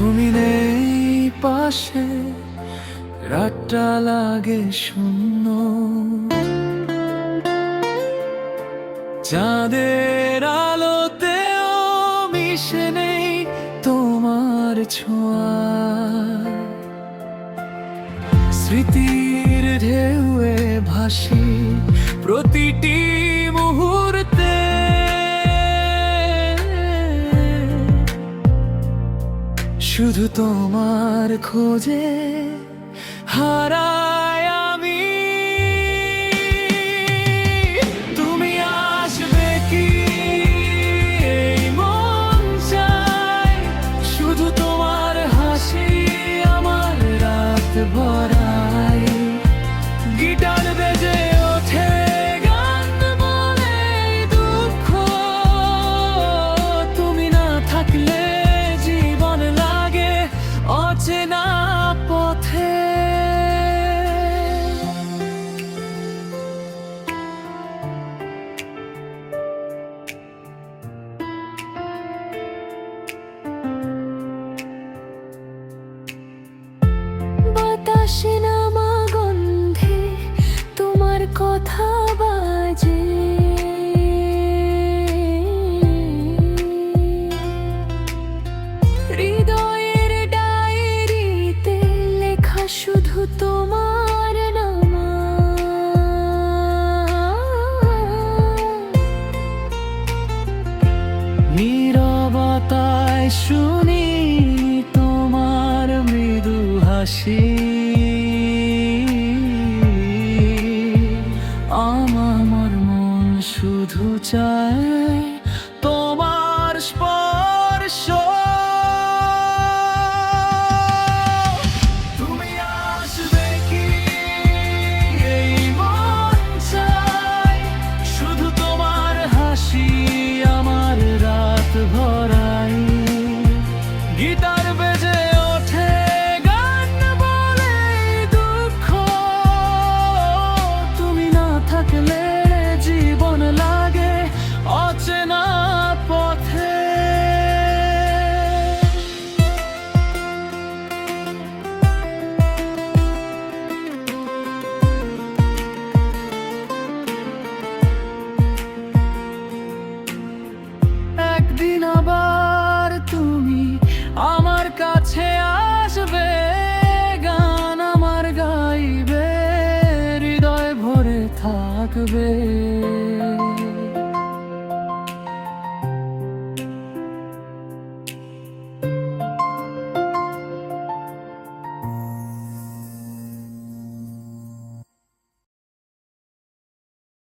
তুমি নেই পাশে, রাতটা লাগে শূন্য। চাঁদের আলোতেও মিশে নেই তোমার ছোঁয়া। স্মৃতির ঢেউয়ে ভাসি, প্রতিটি মুহূর্ত শুধু তোমার খোঁজে হারায় বাতাসে নামা গন্ধে, তোমার কথা বাজে। হৃদয়ের ডায়েরিতে লেখা শুধু তোমার নাম। নীরবতায় শুনি তোমার মৃদু হাসি। শুধু চায় থাকবে